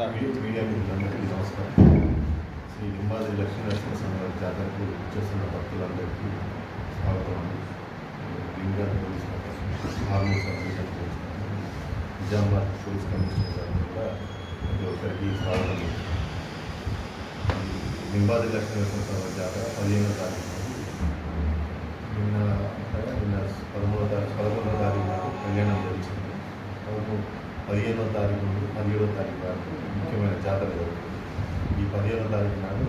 Media media మిత్రులందరికీ నమస్కారం శ్రీ లింబాది లక్ష్మీ నరసింహ సంఘ జాతరకు చేస్తున్న భక్తులందరికీ స్వాగతం అండి linger police Armoor subdivision police Nizamabad police commissioner garu కూడా ప్రతి ఒక్కరికి స్వాగతం లింబాది లక్ష్మీ నరసింహ సంఘ జాతర పదిహేనో తారీఖు నిన్న అనగా నిన్న పదమూడో తారీఖు పదకొండో తారీఖు నాడు కళ్యాణం జరిగింది పదమూడు పదిహేనో తారీఖు నుండి పదిహేడో తారీఖు వరకు ముఖ్యమైన జాతర జరుగుతుంది. ఈ పదిహేనో తారీఖు నాడు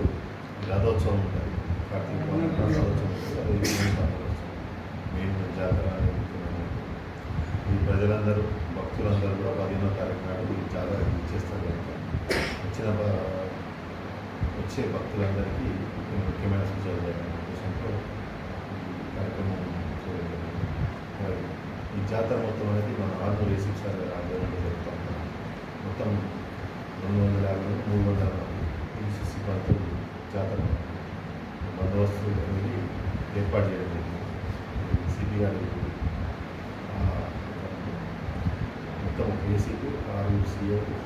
రథోత్సవం ఉంటుంది. కార్తీక రథోత్సవం మెయిన్ జాతర అనేది. ఈ ప్రజలందరూ భక్తులందరూ కూడా పదిహేనో తారీఖు నాడు ఈ జాతరకి ఇచ్చేస్తారు కనుక. వచ్చిన వచ్చే భక్తులందరికీ ముఖ్యమైన సూచనలు చేయాలనే ఉద్దేశంతో ఈ కార్యక్రమం ఈ జాతర మొత్తం అనేది మన ఆర్మూర్ ఏసీ మొత్తం రెండు వందల యాభై మూడు వందల పిసిసి సిబ్బందులు జాతర బందోబస్తు అనేది ఏర్పాటు చేయడం జరిగింది. సిపి గారి మొత్తం ఒక ఏసీకి ఆరు సీఏకు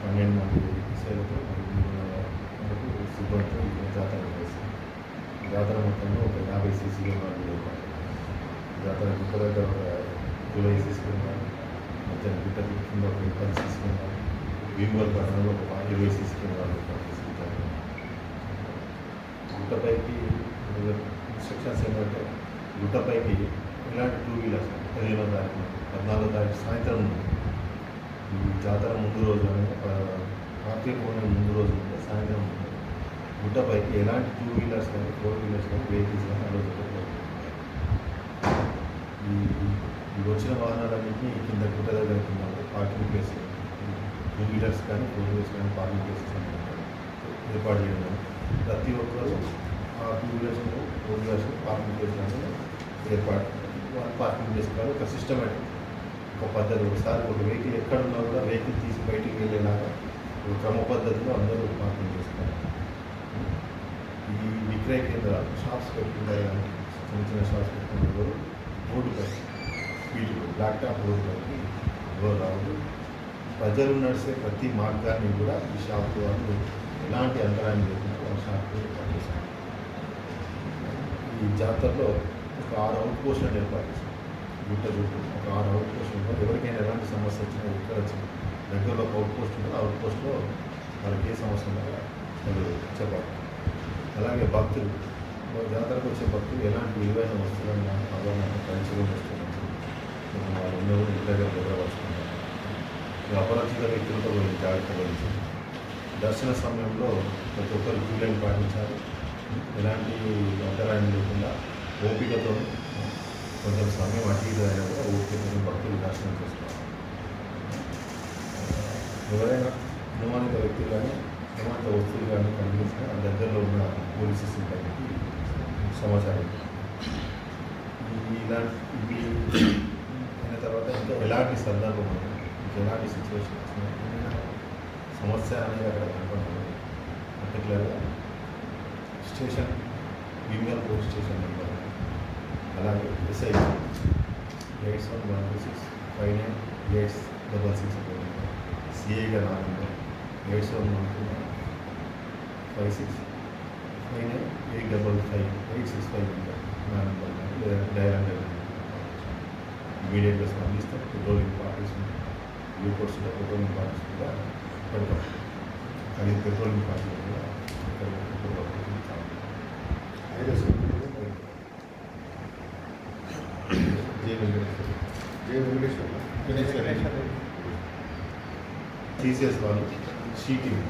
పన్నెండు మంది సేవతో వరకు సిబ్బందితో జాతర చేస్తాం జాతర మొత్తంలో ఒక యాభై సీసీ వాళ్ళు ఏర్పాటు జాతర ఇంత దగ్గర ఒక ఇరవై సీసీ ఉన్నారు మధ్య గుట్ట కింద ఒక ఇబ్బంది తీసుకున్నారు. ఉన్నారు పట్టణంలో ఒక ఇరవై సీసీ ఉన్నారు ఏర్పాటు గుట్టపైకి ఇన్స్ట్రక్షన్స్ ఏంటంటే గుట్టపైకి ఇలాంటి టూ వీలర్స్ పదిహేనో తారీఖు పద్నాలుగో తారీఖు సాయంత్రం ఈ జాతర ముందు రోజు అనగా ప- కార్తీక పౌర్ణమి ముందు రోజు ఉంటే సాయంత్రం గుట్టపైకి ఎలాంటి టూ వీలర్స్ కానీ ఫోర్ వీలర్స్ కానీ వెహికల్స్ కానీ అలో ఈ ఈ వచ్చిన వాహనాలన్నింటినీ కిందకు గుట్ట దగ్గర కింద పార్కింగ్ ప్లేస్ టూ వీలర్స్ కానీ ఫోర్ వీలర్స్ కానీ పార్కింగ్ ప్లేసెస్ ఏర్పాటు చేయడం. ప్రతి ఒక్కరు ఆ two wheelers four wheelers parking place ఏర్పాటు ఏర్పాటు. పార్కింగ్ ప్లేస్ కాదు ఒక సిస్టమేటిక్ ఒక పద్ధతి. ఒకసారి ఒక వెహికల్ ఎక్కడ ఉన్నా కూడా వెహికల్ తీసి బయటికి వెళ్ళేలాగా ఒక క్రమ పద్ధతిలో అందరూ పార్కింగ్ చేస్తారు. ఈ విక్రయ కేంద్రాలు షాప్స్ పెట్టుకుంటారు కానీ చిన్న చిన్న షాప్స్ పెట్టుకుంటారు. రోడ్డుపై వీటి బ్లాక్ టాప్ రోడ్డుపైకి ఎవరు ప్రజలు నడిచే ప్రతి మార్గాన్ని కూడా ఈ షాపు వాళ్ళు ఎలాంటి అంతరాయం లేకుండా వాళ్ళ షాప్ ఈ జాతరలో ఒక ఆరు అవుట్ పోస్ట్ ఏర్పాటు చేశారు. గుట్ట చుట్టూ ఒక ఆరు అవుట్ పోస్ట్ ఎవరికైనా ఎలాంటి సమస్య వచ్చినా ఎక్కడ వచ్చినా దగ్గరలో ఒక అవుట్ పోస్ట్ ఉంటుంది ఆ అవుట్ పోస్ట్లో వాళ్ళకి ఏ సమస్య ఉన్నా వాళ్ళు చెప్పాలి. అలాగే భక్తులు జాతరకు వచ్చే భక్తులు ఎలాంటి విలువైన వస్తువులను ఆభరణాలను పరిచయం వస్తువులను వాళ్ళు ఉన్న ఇంటి దగ్గర భద్రపరుచుకుంటారు అపరిచిత వ్యక్తులతో వీళ్ళు జాగ్రత్త వహించారు దర్శన సమయంలో ప్రతి ఒక్కరు క్యూ లైన్ పాటించాలి ఎలాంటి అంతరాయం లేకుండా ఓపికతో కొంచెం సమయం అటు ఇటు అయినా కూడా ఓపికతో భక్తులు దర్శనం చేసుకోవాలి ఎవరైనా అనుమానిత వ్యక్తులు కానీ అనుమానిత వస్తువులు కానీ కనిపిస్తే ఆ దగ్గరలో ఉన్న పోలీసు సిబ్బందికి సమాచారం ఇలాంటి అయిన తర్వాత ఇంకా ఎలాంటి సందర్భం ఉన్నా, ఎలాంటి సిచ్యువేషన్ వచ్చినా ఏమైనా సమస్య అనేది అక్కడ కనపడుతుంది పర్టికులర్గా station Bheemgal police station number అలాగే SI eight seven one two six five nine eight double six CI garu నా number eight seven one two five six five nine eight double five eight six five number నా number లేదా dial hundred ఇమీడియట్గా స్పందిస్తే patrolling parties patrolling parties కూడా పెడతాం అది patrolling పార్టీలు కూడా ఇక్కడ పెట్రోల్ పంపిస్తాం. జై వెంకటేశ్వర. జై వెంకటేశ్వర. వెంకటేశ్వర. టీసీఎస్ వాళ్ళు షీటింగ్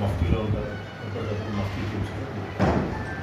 మఫ్టీలో ఉంటారు. ఎప్పటికప్పుడు మఫ్టీ చూసుకుంటారు